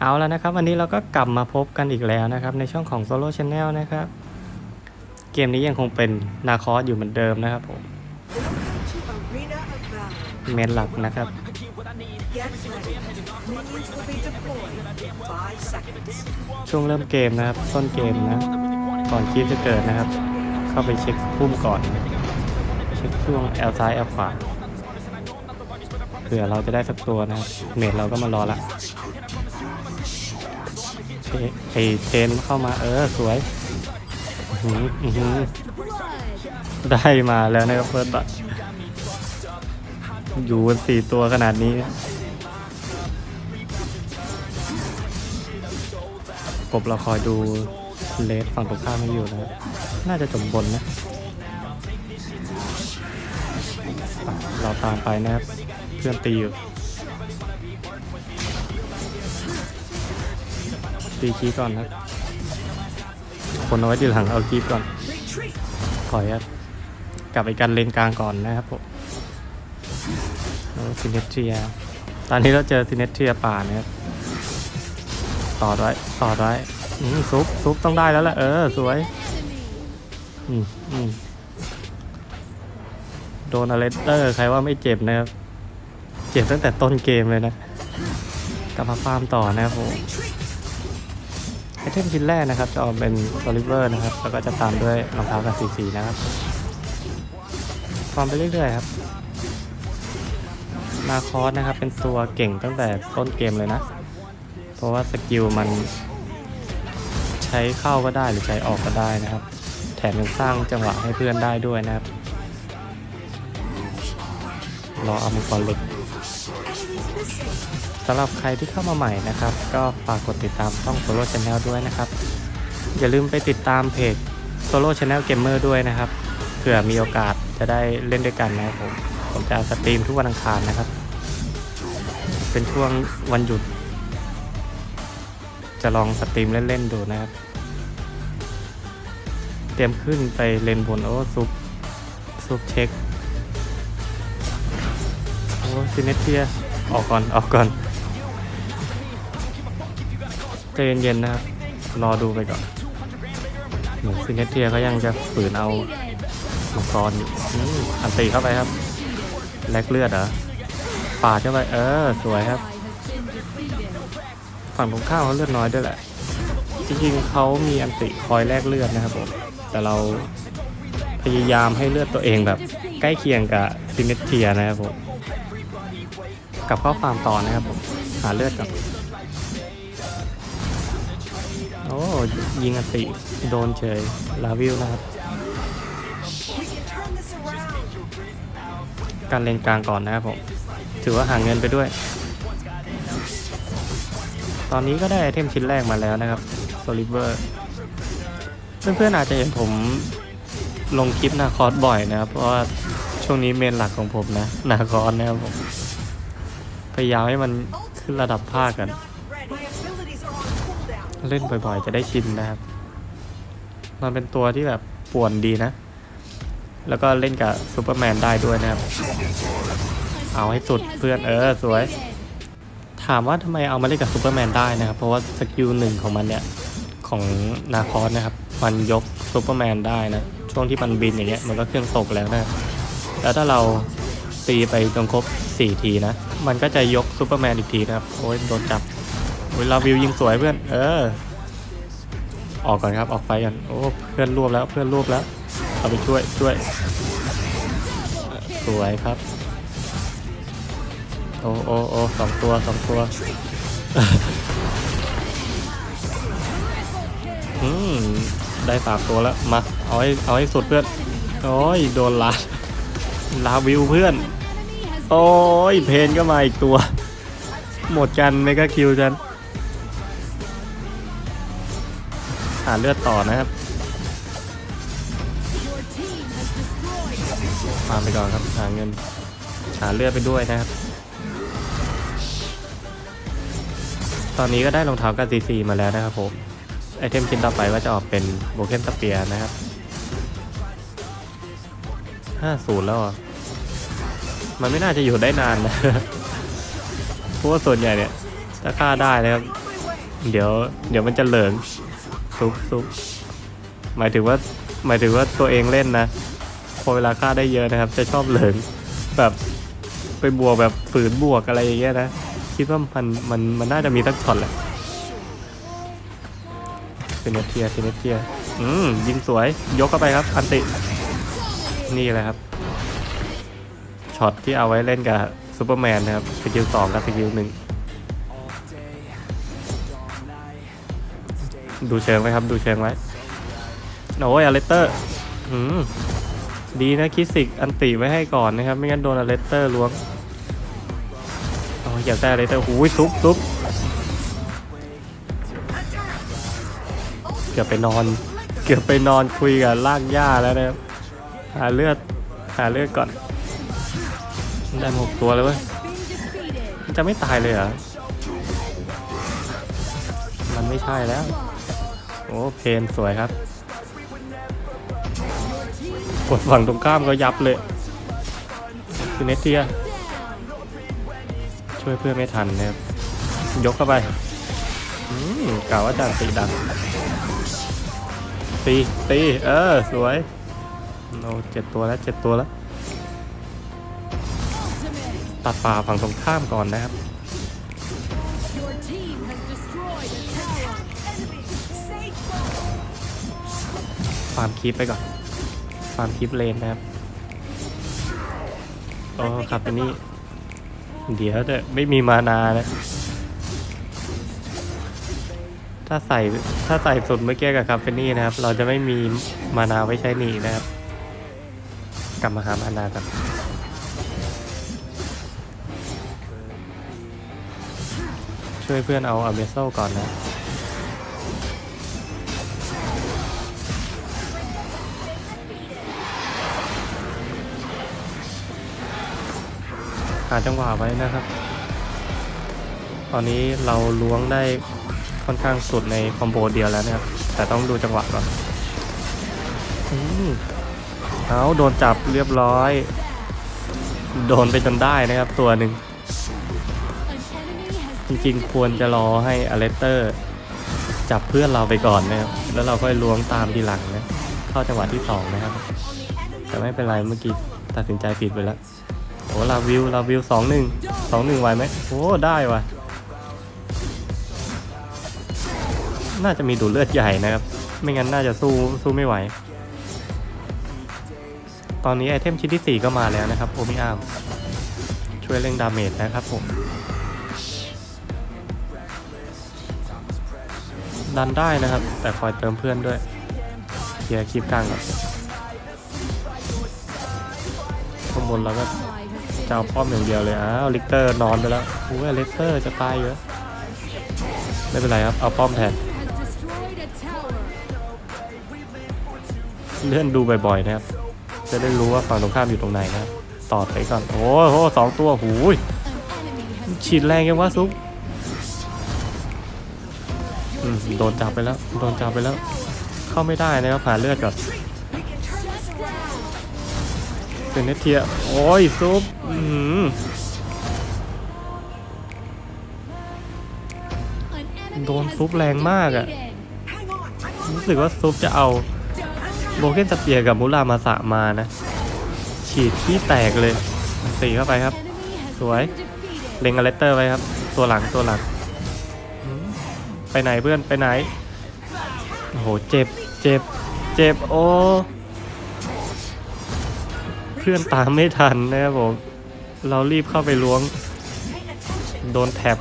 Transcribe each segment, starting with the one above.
เอาแล้วนะครับ วันนี้เราก็กลับมาพบกันอีกแล้วนะครับ ในช่องของ Solo Channel นะครับ เกมนี้ยังคงเป็นนาคอสอยู่เหมือนเดิมนะครับผมเมนหลักนะครับ ช่วงเริ่มเกมนะครับ ต้นเกมนะ ก่อนคลิปจะเกิดนะครับ เข้าไปเช็คพุ่มก่อน เช็คช่วงแอลซ้ายแอลขวาเผื่อเราจะได้สักตัวนะครับ เมดเราก็มารอละ ไอเทนเข้ามาเออสวยได้มาแล้วนะครับเฟิร์สบัตอยู่กันสี่ตัวขนาดนี้ กบเราคอยดูเลสฝั่งตรงข้ามไม่อยู่นะ น่าจะจมบนนะอะเราตามไปนะครับ เพื่อนตีอยู่ ตีคีก่อนครับ คนเอาไว้ทีหลังเอาคีก่อนถอยครับกลับไปกันเลนกลางก่อนนะครับผมซินเนเทีย ตอนนี้เราเจอซินเนเทียป่านะครับ ต่อด้วยต่อด้วยซุปซุปต้องได้แล้วแหละเออ สวย อืมอืมโดนอเลสเตอร์ ใครว่าไม่เจ็บนะครับ เจ็บตั้งแต่ต้นเกมเลยนะ กลับมาฟาร์มต่อนะครับผม ไอเทมชิ้นแรกนะครับ จะออกเป็นโซลิเวอร์นะครับ แล้วก็จะตามด้วยรองเท้ากับสีสีนะครับฟาร์มไปเรื่อยๆครับนาคอสนะครับ เป็นตัวเก่งตั้งแต่ต้นเกมเลยนะ เพราะว่าสกิลมันใช้เข้าก็ได้หรือใช้ออกก็ได้นะครับ แถมยังสร้างจังหวะให้เพื่อนได้ด้วยนะครับ รอเอามังกรเล็กำหรับใครที่เข้ามาใหม่นะครับ ก็ฝากกดติดตามช่อง Solo Channel ด้วยนะครับ อย่าลืมไปติดตามเพจ Solo Channel Gamer ด้วยนะครับเผื่อมีโอกาสจะได้เล่นด้วยกันนะครับผมผมจะสตรีมทุกวันอังคารนะครับ เป็นช่วงวันหยุด จะลองสตรีมเล่นๆดูนะครับ เตรียมขึ้นไปเลนบนโอ้ซุปซุปเช็คโอ้ซินเนเทียออกก่อนออกก่อน เย็นๆนะครับ รอดูไปก่อนหมือนซินเนเทียเขายังจะฝืนเอามังกรอยู่อันตีเข้าไปครับ แลกเลือดเหรอปาดเข้าไป เออ สวยครับ ฝั่งตรงข้ามเขาเลือดน้อยด้วยแหละ จริงๆเขามีอันติคอยแลกเลือดนะครับผม แต่เราพยายามให้เลือดตัวเองแบบ ใกล้เคียงกับซินเนเทียนะครับผมกลับเข้าฟามต่อนะครับผม หาเลือดก่อน ยิงอติโดนเฉย ลาวิวนะครับ การเล่นกลางก่อนนะครับผม ถือว่าหาเงินไปด้วย ตอนนี้ก็ได้ไอเทมชิ้นแรกมาแล้วนะครับโซลิเวอร์ เพื่อนๆอาจจะเห็นผมลงคลิปนาคอสบ่อยนะครับ เพราะว่าช่วงนี้เมนหลักของผมนะนาคอสนะครับผม พยายามให้มันขึ้นระดับภาคกัน เล่นบ่อยๆ จะได้ชินนะครับ มันเป็นตัวที่แบบป่วนดีนะ แล้วก็เล่นกับซูเปอร์แมนได้ด้วยนะครับ เอาให้สุดเพื่อนเออสวย ถามว่าทำไมเอามาเล่นกับซูเปอร์แมนได้นะครับ เพราะว่าสกิลหนึ่งของมันเนี่ยของนาคอสนะครับ มันยกซูเปอร์แมนได้นะ ช่วงที่มันบินอย่างเงี้ยมันก็เครื่องตกแล้วนะ แล้วถ้าเราตีไปจนครบ4ทีนะ มันก็จะยกซูเปอร์แมนอีกทีนะครับ โอ้ยโดนจับ โอ้ยลาวิวยิงสวยเพื่อน เออ ออกก่อนครับออกไฟกัน โอ้เพื่อนรวบแล้วเพื่อนรวบแล้ว เอาไปช่วยช่วย สวยครับ โอ้โอ้โอ้สองตัวสองตัวอืมได้สามตัวแล้ว มา เอาให้เอาให้สุดเพื่อน โอ้ยโดนลาลาวิวเพื่อน โอ้ยเพนก็มาอีกตัว หมดกันเมกาคิวจัน หาเลือดต่อนะครับมามไปก่อนครับหาเงินหาเลือดไปด้วยนะครับ ตอนนี้ก็ได้รองเท้ากับซีซีมาแล้วนะครับผมไอเทมชิ้นต่อไปว่าจะออกเป็นโบเกนสเปียนะครับ50แล้วอะมันไม่น่าจะอยู่ได้นานนะเพราะว่าส่วนใหญ่เนี่ยจะฆ่าได้นะครับ เดี๋ยวเดี๋ยวมันจะเหลิง ซุปซุปหมายถึงว่าหมายถึงว่าตัวเองเล่นนะ พอเวลาฆ่าได้เยอะนะครับ จะชอบเหลิงแบบไปบวกแบบฝืนบวกอะไรอย่างเงี้ยนะ คิดว่ามันมันมันน่าจะมีสักช็อตแหละเซเนเทียเซเนเทียอืมยิงสวยยกเข้าไปครับอันติ นี่แหละครับช็อตที่เอาไว้เล่นกับซูเปอร์แมนนะครับสกิลสองกับสกิลหนึ่ง ดูเชิงไว้ครับ ดูเชิงไว้โอ้ยอเลเตอร์อืมดีนะคิสิกอันติไว้ให้ก่อนนะครับ ไม่งั้นโดนอเลเตอร์ล้วงอ๋ออยากได้อเลเตอร์หูยซุปซุปเกือบไปนอน เกือบไปนอนคุยกับลากหญ้าแล้วนะครับหาเลือดหาเลือดก่อนได้หกตัวเลยเว้ยจะไม่ตายเลยเหรอมันไม่ใช่แล้ว โอ้เพนสวยครับ กดฝั่งตรงข้ามก็ยับเลยคือเนตเทียช่วยเพื่อนไม่ทันนะครับ ยกเข้าไปอืมกล่าวว่าจะตีดังตี ตี เออ สวยโอ้เจ็ดตัวแล้วเจ็ดตัวแล้ว ตัดป่าฝั่งตรงข้ามก่อนนะครับาร์มคลิปไปก่อนฟาร์มคลิปเลนนะครับโอ้ครับอันนี้ เดี๋ยวเด้อไม่มีมานานะ ถ้าใส่ถ้าใส่สุดเมื่อกี้กับคาเฟนี่นะครับ เราจะไม่มีมานาไว้ใช้หนีนะครับ กลับมาหามานากันช่วยเพื่อนเอาอเมโซก่อนนะ หาจังหวะไว้นะครับ ตอนนี้เราล้วงได้ค่อนข้างสุดในคอมโบเดียวแล้วนะครับ แต่ต้องดูจังหวะก่อนอืมเอาโดนจับเรียบร้อย โดนไปจนได้นะครับตัวหนึ่ง จริงๆ ควรจะรอให้อเลสเตอร์จับเพื่อนเราไปก่อนนะครับ แล้วเราค่อยล้วงตามทีหลังนะ เข้าจังหวะที่สองนะครับ แต่ไม่เป็นไรเมื่อกี้ตัดสินใจผิดไปแล้ว โอ้ลาวิวลาวิวสองหนึ่งสองหนึ่งไหวไหมโอ้ได้ว่ะ น่าจะมีดูดเลือดใหญ่นะครับ ไม่งั้นน่าจะสู้สู้ไม่ไหว ตอนนี้ไอเทมชิ้นที่ 4 ก็มาแล้วนะครับโอมิอาร์มช่วยเร่งดาเมจนะครับผมดันได้นะครับ แต่คอยเติมเพื่อนด้วยเคลียร์คลิปกลางก่อนข้างบนเราก็ จะเอาป้อมอย่างเดียวเลย อ้าวลิกเตอร์นอนไปแล้วอุ้ยลิกเตอร์จะตายอยู่ไม่เป็นไรครับ เอาป้อมแทน เลื่อนดูบ่อยๆนะครับ จะได้รู้ว่าฝั่งตรงข้ามอยู่ตรงไหนนะครับต่อไปก่อน โอ้โหสองตัวหูยฉีดแรงยังวะซุปโดนจับไปแล้ว โดนจับไปแล้ว เข้าไม่ได้นะครับผ่าเลือดก่อน เซนเนเทีย โอ้ย ซุปโดนซุปแรงมากอะรู้สึกว่าซุปจะเอาโบเกนสเปียกับมุรามาสะมานะ ฉีดที่แตกเลยตีเข้าไปครับ สวย เล็งอเลสเตอร์ไว้ครับ ตัวหลังตัวหลัง ไปไหนเพื่อนไปไหน โอ้โห เจ็บ เจ็บ เจ็บ โอ้ เพื่อนตามไม่ทันนะครับผม เรารีบเข้าไปล้วง โดนแท็บ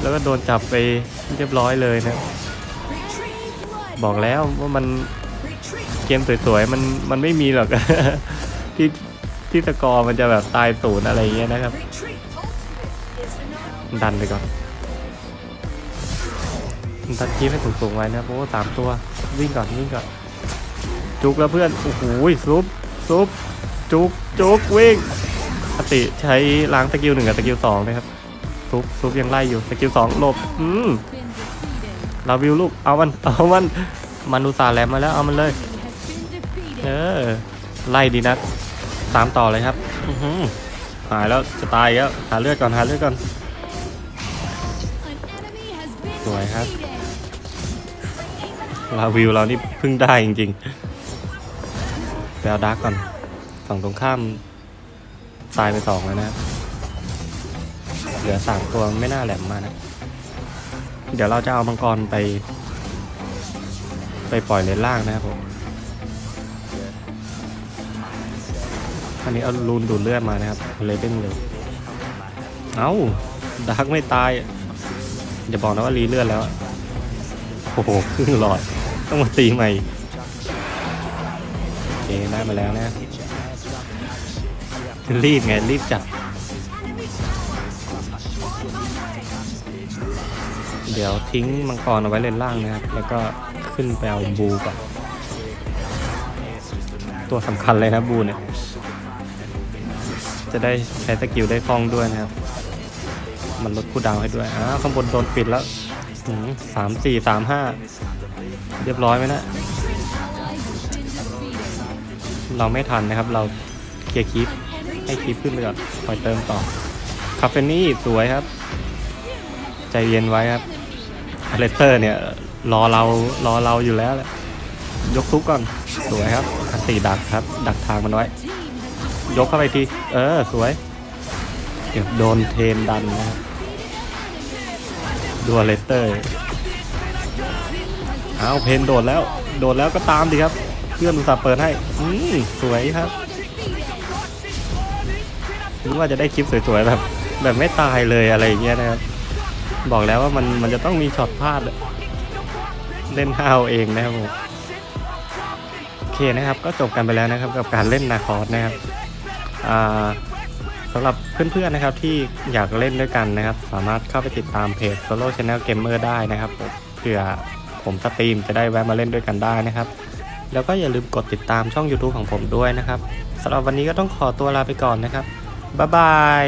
แล้วก็โดนจับไปเรียบร้อยเลยนะ บอกแล้วว่ามันเกมสวยๆ มันมันไม่มีหรอก ที่ที่สกอมันจะแบบตายศูนย์อะไรเงี้ยนะครับ ดันไปก่อนตัดคีบให้สูงๆไว้นะโอ้สามตัววิ่งก่อนวิ่งก่อน จุกแล้วเพื่อน โอ้โหซุปซุป จุกจุกวิ่งปกติใช้ล้างสกิลหนึ่งกับสกิลสองนะครับซุปซุปยังไล่อยู่สกิลสองหลบอืมเราวิวลูกเอามันเอามันมันอุตส่าห์แลมมาแล้วเอามันเลยเออไล่ดีนักตามต่อเลยครับหายแล้วจะตายแล้วหาเลือดก่อนหาเลือดก่อนสวยครับลาวิวเรานี่เพึ่งได้จริงๆไปเอาดาร์กก่อน ฝั่งตรงข้ามตายไปสองแล้วนะ เหลือสามตัวไม่น่าแหลมมากนะ เดี๋ยวเราจะเอามังกรไป ไปปล่อยเลนล่างนะครับผมอันนี้เอารูนดูดเลือดมานะครับ เลยเด้งเลย เอ้าดาร์กไม่ตาย อย่าบอกนะว่ารีเลือดแล้ว โอ้โหครึ่งหลอด ต้องมาตีใหม่ ได้มาแล้วนะรีบไง รีบจัด เดี๋ยวทิ้งมังกรเอาไว้เลนล่างนะครับ แล้วก็ขึ้นไปเอาบูก่อน ตัวสำคัญเลยนะบูเนี่ย จะได้ใช้สกิลได้คล่องด้วยนะครับ มันลดคูลดาวให้ด้วย อ้าวข้างบนโดนปิดแล้วสามสี่สามห้าเรียบร้อยไหมนะ เราไม่ทันนะครับ เราเคลียร์คลิปให้คลิปขึ้นไปก่อนปล่อยเติมต่อคาเฟนี่สวยครับ ใจเย็นไว้ครับเลเตอร์เนี่ยรอเรารอเราอยู่แล้วแหละยกทุกก่อนสวยครับอันตีดักครับ ดักทางมันไว้ ยกเข้าไปที เออ สวย เดี๋ยวโดนเทนดันนะครับดัวเลเตอร์อ้าวเพนโดดแล้ว โดดแล้วก็ตามดีครับ เพื่อนอุตส่าห์เปิดให้ อืมสวยครับนึกว่าจะได้คลิปสวยๆแบบแบบไม่ตายเลยอะไรอย่างเงี้ยนะครับ บอกแล้วว่ามันมันจะต้องมีช็อตพลาดเล่นห้าวเองนะครับผมโอเคนะครับ ก็จบกันไปแล้วนะครับ กับการเล่นนาคอสนะครับอ่าสำหรับเพื่อนๆนะครับที่อยากเล่นด้วยกันนะครับ สามารถเข้าไปติดตามเพจ Solo Channel Gamer ได้นะครับเผื่อผมสตรีมจะได้แวะมาเล่นด้วยกันได้นะครับ แล้วก็อย่าลืมกดติดตามช่อง YouTube ของผมด้วยนะครับสำหรับวันนี้ก็ต้องขอตัวลาไปก่อนนะครับบ๊ายบาย